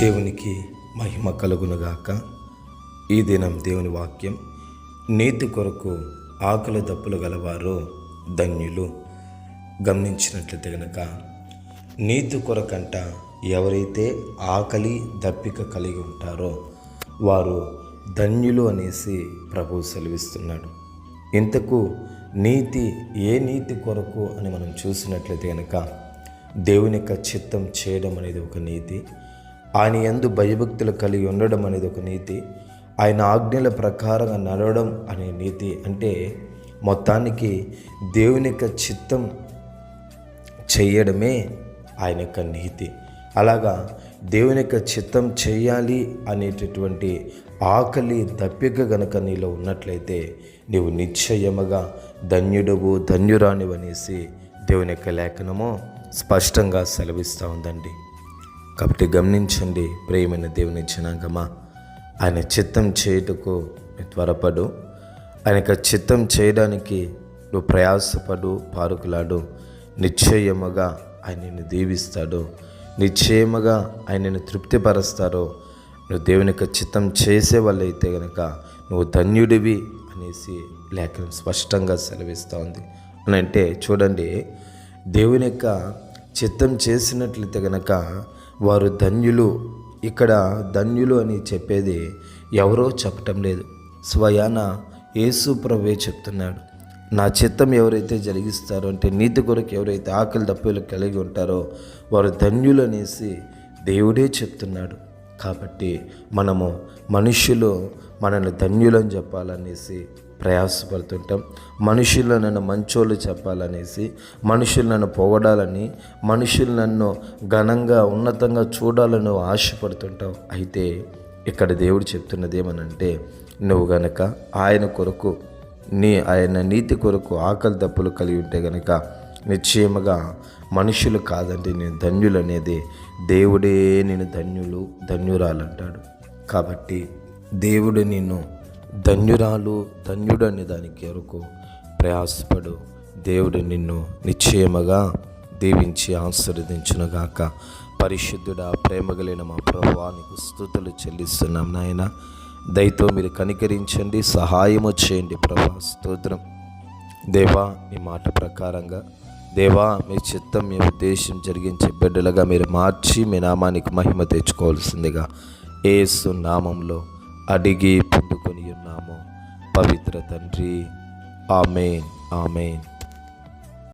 దేవునికి మహిమ కలుగునుగాక. ఈ దినం దేవుని వాక్యం నీతి కొరకు ఆకలి దప్పులు గలవారు ధన్యులు. గమనించినట్లయితే గనక నీతి కొరకంట ఎవరైతే ఆకలి దప్పిక కలిగి ఉంటారో వారు ధన్యులు అనేసి ప్రభు సెలవిస్తున్నాడు. ఇంతకు నీతి ఏ నీతి కొరకు అని మనం చూసినట్లయితే కనుక దేవుని యొక్క చిత్తం చేయడం అనేది ఒక నీతి. ఆయన ఎందు భయభక్తులు కలిగి ఉండడం అనేది ఒక నీతి. ఆయన ఆజ్ఞల ప్రకారంగా నడవడం అనే నీతి. అంటే మొత్తానికి దేవుని యొక్క చిత్తం చేయడమే ఆయన యొక్క నీతి. అలాగా దేవుని యొక్క చిత్తం చేయాలి అనేటటువంటి ఆకలి దప్పిక గనక నీలో ఉన్నట్లయితే నీవు నిశ్చయముగా ధన్యుడవు ధన్యురానివనేసి దేవుని యొక్క లేఖనము స్పష్టంగా సెలవిస్తూ ఉందండి. కాబట్టి గమనించండి ప్రేమైన దేవుని జనాంగమా. ఆయన చిత్తం చేయుటకు త్వరపడు. ఆయన యొక్క చిత్తం చేయడానికి నువ్వు ప్రయాసపడు పారుకులాడు. నిశ్చయముగా ఆయనను దీవిస్తాడు. నిశ్చయముగా ఆయనను తృప్తిపరుస్తారో నువ్వు దేవుని యొక్క చిత్తం చేసే వాళ్ళైతే గనక నువ్వు ధన్యుడివి అనేసి లేఖనం స్పష్టంగా సెలవిస్తూ ఉంది. అని అంటే చూడండి దేవుని యొక్క చిత్తం చేసినట్లయితే గనక వారు ధన్యులు. ఇక్కడ ధన్యులు అని చెప్పేది ఎవరో చెప్పటం లేదు. స్వయాన యేసు ప్రభువే చెప్తున్నాడు. నా చిత్తం ఎవరైతే జరిగిస్తారో అంటే నీతి కొరకు ఎవరైతే ఆకలి దప్పులు కలిగి ఉంటారో వారు ధన్యులు అనేసి దేవుడే చెప్తున్నాడు. కాబట్టి మనము మనుషులు మనల్ని ధన్యులని చెప్పాలనేసి ప్రయాసపడుతుంటాం. మనుషులు నన్ను మంచోళ్ళు చెప్పాలనేసి మనుషులు నన్ను పొగడాలని మనుషులు నన్ను ఘనంగా ఉన్నతంగా చూడాలని ఆశపడుతుంటావు అయితే ఇక్కడ దేవుడు చెప్తున్నది ఏమనంటే నువ్వు గనక ఆయన కొరకు నీ ఆయన నీతి కొరకు ఆకలి దప్పులు కలిగి ఉంటే గనక నిశ్చయముగా మనుషులు కాదండి నేను ధన్యులు అనేది దేవుడే నేను ధన్యులు ధన్యురాలంటాడు కాబట్టి దేవుడు నిన్ను ధన్యురాలు ధన్యుడని దాని దానికి కొరకు ప్రయాసపడు. దేవుడు నిన్ను నిశ్చయముగా దీవించి ఆశీర్వదించునుగాక. పరిశుద్ధుడా ప్రేమ కలిగిన మా ప్రభువానికి స్థుతులు చెల్లిస్తున్నాం నాయన. దయతో మీరు కనికరించండి సహాయము చేయండి ప్రభా స్తోత్రం. దేవా మీ మాట ప్రకారంగా. దేవా మీ చిత్తం మీ ఉద్దేశం జరిగించే బిడ్డలుగా మీరు మార్చి మీ నామానికి మహిమ తెచ్చుకోవాల్సిందిగా ఏసు నామంలో అడిగి పొందుకొని ఉన్నాము. పవిత్ర తండ్రి. ఆమెన్. ఆమెన్.